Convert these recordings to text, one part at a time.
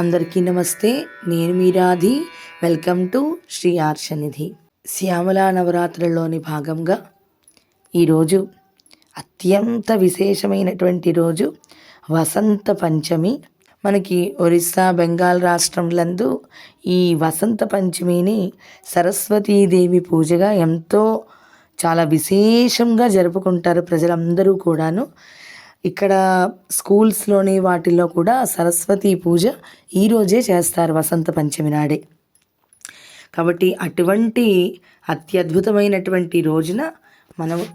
అందరికీ నమస్తే. నేను మీరాధి వెల్కమ్ టు శ్రీ ఆర్షనిధి. శ్యామలా నవరాత్రుల్లోని భాగంగా ఈరోజు అత్యంత విశేషమైనటువంటి రోజు వసంత పంచమి. మనకి ఒరిస్సా బెంగాల్ రాష్ట్రంలందు ఈ వసంత పంచమిని సరస్వతీదేవి పూజగా ఎంతో చాలా విశేషంగా జరుపుకుంటారు ప్రజలందరూ కూడాను. ఇక్కడ స్కూల్స్లోని వాటిల్లో కూడా సరస్వతి పూజ ఈరోజే చేస్తారు వసంత పంచమి నాడే. కాబట్టి అటువంటి అత్యద్భుతమైనటువంటి రోజున మనం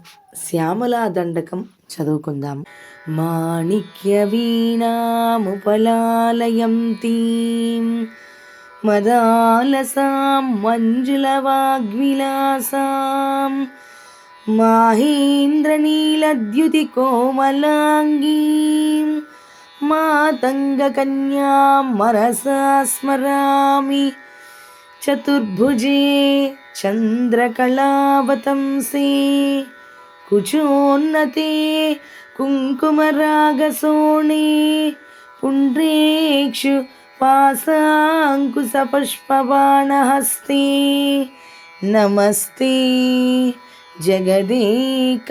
శ్యామలా దండకం చదువుకుందాం. మాణిక్య వీణాముపలాలయం తీం. మదాలసాం మంజుల వాగ్విలాసాం. माहेन्द्रनीलद्युतिकोमलाङ्गीं मातङ्गकन्यां मनसा स्मरामि चतुर्भुजे चन्द्रकलावतंसे कुचोन्नते कुङ्कुमरागसोणे पुण्ड्रेक्षु पासाङ्कुशपुष्पबाणहस्ते नमस्ते जगदेकमातः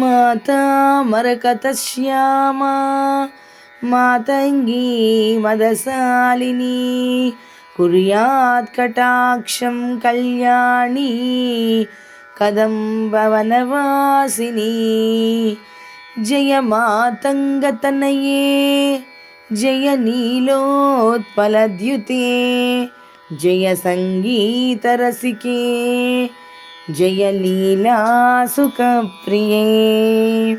माता मरकतश्यामा मातङ्गी मदशालिनी कुर्यात् कटाक्षं कल्याणी कदम्बवनवासिनी जय मातङ्गतनये जय नीलोत्पलद्युते జయ సంగీత రసికే జయ లీలా సుఖప్రియే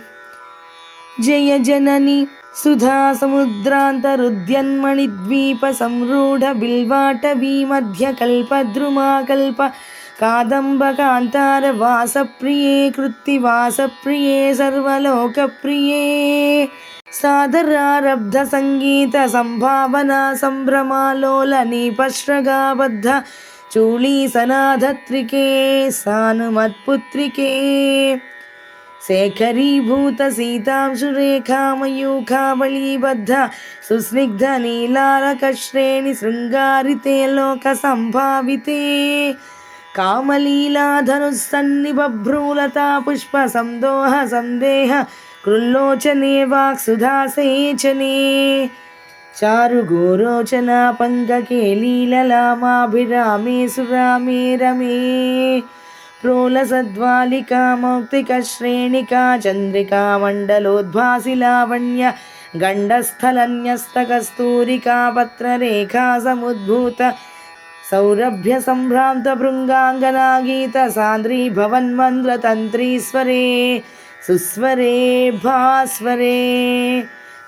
జయ జనని సుధా సముద్రాంతరుద్యన్మణిద్వీప సంరూఢ బిల్వాటవీ మధ్య కల్పద్రుమాకల్ప కాదంబకాంతార వాసప్రియే కృత్తివాసప్రియే సర్వలోకప్రియే. సాదరారబ్ధ సంగీత సంభావన సంభ్రమాలోల నీపశ్రగాబద్ధ చూళీసనాధత్రికే సానుమత్పుత్రికే శేఖరీభూత సీతాంశురేఖామయూఖావళీబద్ధ సుస్నిగ్ధ నీలారకశ్రేణి శృంగారితే లోక సంభావితే కామలీలాధనుస్సన్నిబభ్రూలతా పుష్ప సందోహ సందేహ కృల్లోచనే వాక్సుధాసేచనే చారు గోరోచన పంకకే లీలలామాభిరామే సురామే రమే. ప్రోలసద్వాలికా మౌక్తిక శ్రేణికా చంద్రికా మండలోద్భాసి లావణ్య గండస్థలన్యస్తకస్తూరికా పత్రరేఖా సముద్భూత సౌరభ్య సంభ్రాంత భృంగాంగనా గీత సాంద్రీ భవన్మంద్ర తంత్రీశ్వరే సుస్వరే భాస్వరే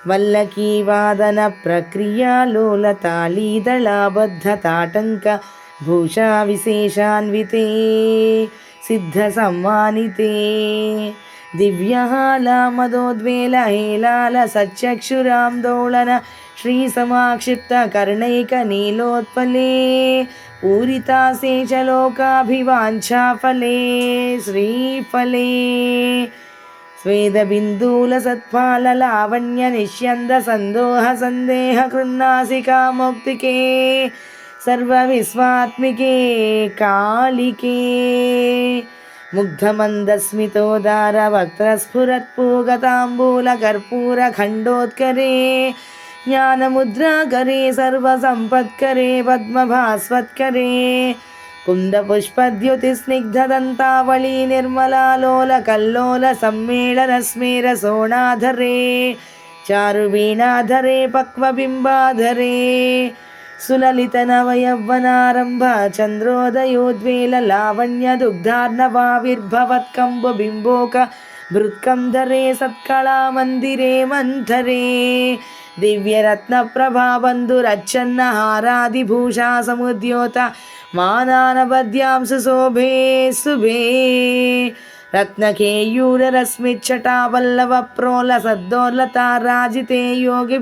వల్లకీ వాదన ప్రక్రియాలోల తాళీదళాబద్ధ తాటంక భూషా విశేషాన్వితే సిద్ధ సమ్మానితే దివ్యహాలామదోద్వేల హేలాల సచక్షురాందోళన శ్రీసమాక్షిప్త కర్ణైక నీలోత్పలే పూరితాశేషలోకాభివాంఛాఫలే శ్రీఫలే స్వేదబిందూల సత్పాల లావణ్య నిష్యంద సందోహ సందేహ కృన్నాసికా మౌక్తికే సర్వ విశ్వాత్మికే కాళికే ముగ్ధమందస్మితోదార వక్త్రస్ఫురత్పూగతాంబూల కర్పూర ఖండోత్కరే జ్ఞానముద్రాకరే సర్వసంపత్కరే పద్మభాస్వత్కరే कुन्दपुष्पद्युतिस्निग्धदन्तावली निर्मलालोल कल्लोल सम्मेलनस्मेर सोणाधरे चारुवीणाधरे पक्वबिम्बाधरे सुललितनवयौवनारम्भ चन्द्रोदयोद्वेल लावण्यदुग्धार्णवाविर्भवत्कम्बुबिम्बोक भृत्कन्धरे सत्कलामन्दिरे मन्थरे दिव्यरत्नप्रभाबन्धुरच्छन्न हारादिभूषा समुद्योत మానానవద్యాంసు శోభే శుభే రత్నకేయూరరశ్మిచ్చటావల్లవ ప్రోల సద్దోర్లతారాజితే యోగి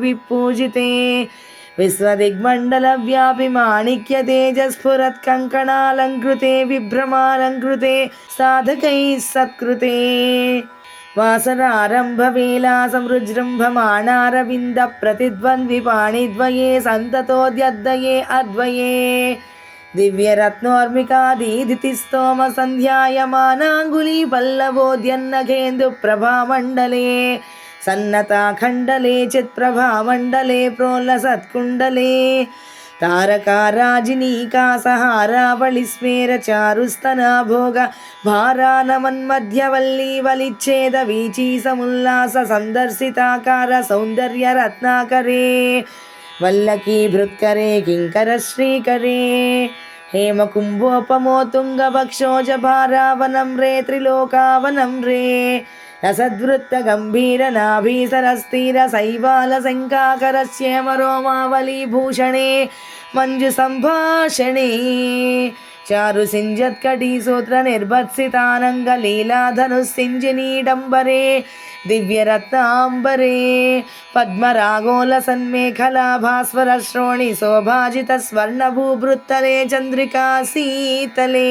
వాసనారంభవేలా సంరుజృంభమాణారవింద ప్రతిద్వంద్విపాణిద్వయే సంతతోద్యద్వయే అద్వయే దివ్యరత్నోర్మికాదీదితి స్తోమ సంధ్యాయమానాంగులీ పల్లవోద్యన్నఘేందు ప్రభామండలే సన్నతాఖండలే చిత్ప్రభామండలే ప్రోల్లసత్కుండలే दिव्यरत्नोर्मिकादीदितिस्तोम सन्ध्यायमानाङ्गुली पल्लवोद्यन्नघेन्दुप्रभामण्डले सन्नताखण्डले चित्प्रभामण्डले प्रोल्लसत्कुण्डले तारकाराजिनीकासहारावळिस्मेरचारुस्तना भोग भारानमन्मध्यवल्लीवलिच्छेद वीची समुल्लास सन्दर्शिताकार सौन्दर्यरत्नाकरे वल्लकीभृत्करे किङ्करश्रीकरे हेमकुम्भोपमो तुङ्गभक्षोजभारावनं रे त्रिलोकावनं रे रसद्वृत्तगम्भीरनाभीसरस्थिरशैवालशङ्काकरस्येमरोमावलीभूषणे मञ्जुसम्भाषणे चारु सिञ्जत्कटीसूत्रनिर्भत्सितानङ्गलीलाधनुस्सिञ्जिनीडम्बरे दिव्यरत्नाम्बरे पद्मरागोलसन्मेखलाभास्वरश्रोणि शोभाजितस्वर्णभूभृत्तले चन्द्रिका शीतले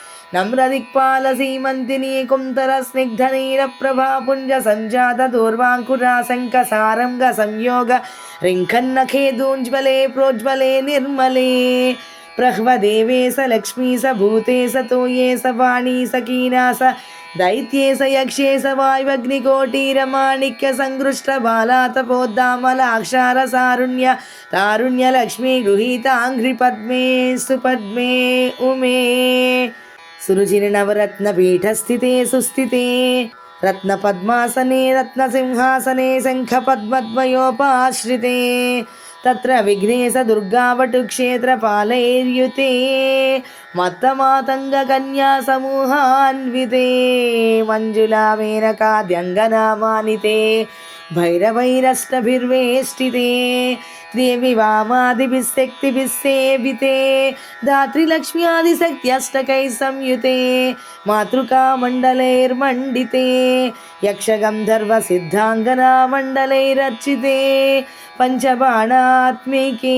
नम्रदिक्पाल सीमन्तिनी कुन्तरस्निग्धनीरप्रभा पुञ्जसञ्जातदूर्वाङ्कुरासङ्कसारङ्गसंयोग रिङ्खन्नखेदूज्ज्वले प्रोज्ज्वले निर्मले प्रह्वदेवे स लक्ष्मी स भूते स तोये स वाणी स कीना स दैत्ये स यक्षे स वायुवग्निकोटिरमाणिक्यसङ्कृष्टबालातपोद्दामलाक्षारसारुण्य तारुण्यलक्ष्मी गृहीताङ्घ्रिपद्मे सुपद्मे उमे। सुरुचिर्नवरत्नपीठस्थिते सुस्थिते रत्नपद्मासने रत्नसिंहासने शङ्खपद्मद्वयोपाश्रिते तत्र विघ्नेश दुर्गावटुक्षेत्रपालैर्युते मत्तमातङ्गकन्यासमूहान्विते मञ्जुलामेनकाद्यङ्गनामानिते भैरवैरष्टभिर्वेष्टिते देवि वामादिभिः शक्तिभिः सेविते धात्रिलक्ष्म्यादिशक्त्यष्टकैः संयुते मातृकामण्डलैर्मण्डिते यक्षगन्धर्वसिद्धाङ्गनामण्डलैरर्चिते पञ्चबाणात्मिके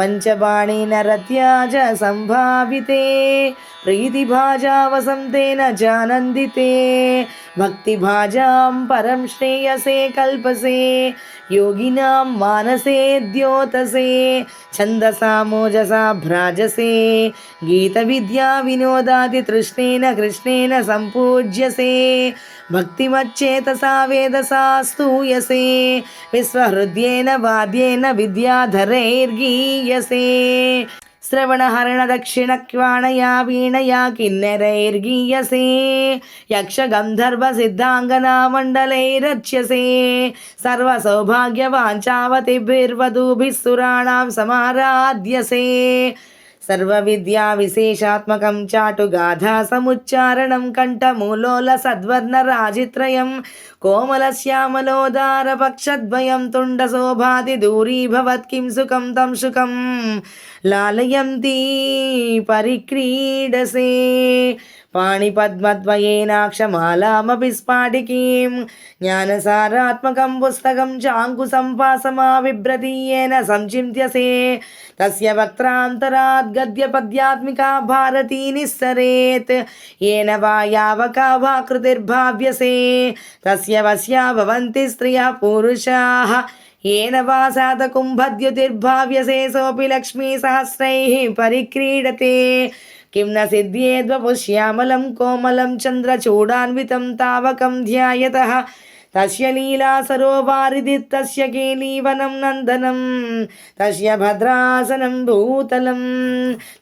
पञ्चबाणेन रत्या च सम्भाविते प्रीतिभाजा वसन्तेन जानन्दिते, भक्तिभाजां परं श्रेयसे कल्पसे, योगिनां मानसे द्योतसे छन्दसा मोजसा भ्राजसे गीत गीतविद्या विनोदादितृष्णेन कृष्णेन सम्पूज्यसे। भक्तिमच्चेतसा वेदसा स्तूयसे विश्वहृद्येन वाद्येन विद्याधरैर्गीयसे श्रवणहरणदक्षिणक्वाणया वीणया किन्नरैर्गीयसे यक्षगन्धर्वसिद्धाङ्गनामण्डलैरच्यसे सर्वसौभाग्यवाञ्चावतिभिर्वधूभिः सुराणां समाराध्यसे సర్వ విద్యా విశేషాత్మకం చాటు గాథా సముచ్చారణం కంఠమూలోల సద్వర్ణ రాజిత్రయం. కోమల శ్యామలోదార పక్షద్వయం తుండ శోభాది దూరీభవత్ కిం సుఖం తం సుఖం. లాలయంతి పరిక్రీడసే పాణిపద్మద్వయేనాక్షమాలామపి స్ఫాటికీం జ్ఞానసారాత్మకం పుస్తకం చాంకుసంపాసమావిభ్రతీయేన సంచింత్యసే తస్య వక్త్రాంతరాద్ గద్య పద్యాత్మికా భారతీ నిస్సరేత్ ఏన వా యావకా వా కృతిర్భావ్యసే తస్య వశ్యా భవంతి స్త్రియా పురుషాః येन वा सातकुम्भद्युतिर्भाव्यसे सोऽपि लक्ष्मीसहस्रैः परिक्रीडते किं न सिद्ध्येद्वपुष्यामलं कोमलं चन्द्रचूडान्वितं तावकं ध्यायतः तस्य लीलासरोवारिदित्तस्य केलीवनं नन्दनं तस्य भद्रासनं भूतलं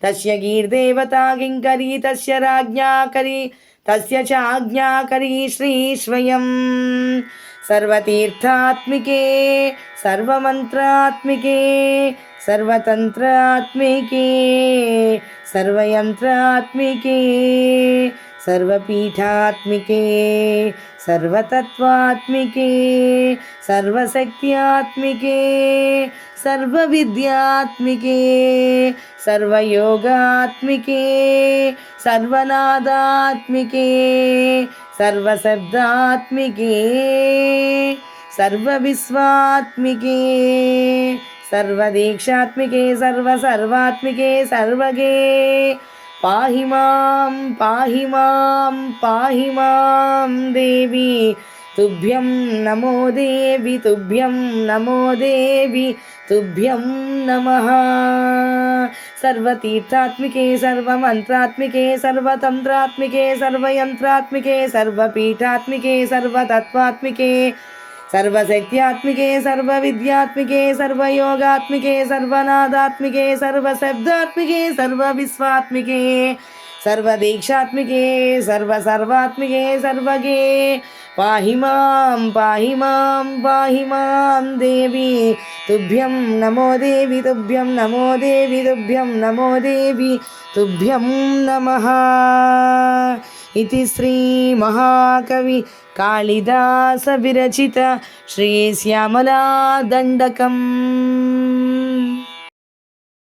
तस्य गीर्देवता किङ्करी तस्य राज्ञाकरी तस्य चाज्ञाकरी श्रीस्वयं सर्वतीर्थात्मिके सर्वमन्त्रात्मिके सर्वतन्त्रात्मिके सर्वयन्त्रात्मिके सर्वपीठात्मिके सर्वतत्त्वात्मिके सर्वशक्त्यात्मिके सर्वविद्यात्मिके, सर्वयोगात्मिके, सर्वनादात्मिके, सर्वशब्दात्मिके, सर्वविश्वात्मिके, सर्वदीक्षात्मिके, सर्वसर्वात्मिके, सर्वगे। पाहि माँ पाहि माँ पाहि माँ देवी। तुभ्यं नमो देवि, तुभ्यं नमो देवि, तुभ्यं नमः। सर्वतीर्थात्मिके, सर्वमन्त्रात्मिके, सर्वतन्त्रात्मिके, सर्वयन्त्रात्मिके, सर्वपीठात्मिके, सर्वतत्त्वात्मिके, सर्वशक्त्यात्मिके, सर्वविद्यात्मिके, सर्वयोगात्मिके, सर्वनादात्मिके, सर्वशब्दात्मिके, सर्वविश्वात्मिके, सर्वदीक्षात्मिके, सर्वसर्वात्मिके सर्वगे पाहि मां पाहि मां पाहि मां देवी। तुभ्यं नमो देवि तुभ्यं नमो देवि तुभ्यं नमो देवि तुभ्यं नमः। इति श्रीमहाकवि कालिदासविरचित श्रीश्यामलादण्डकम्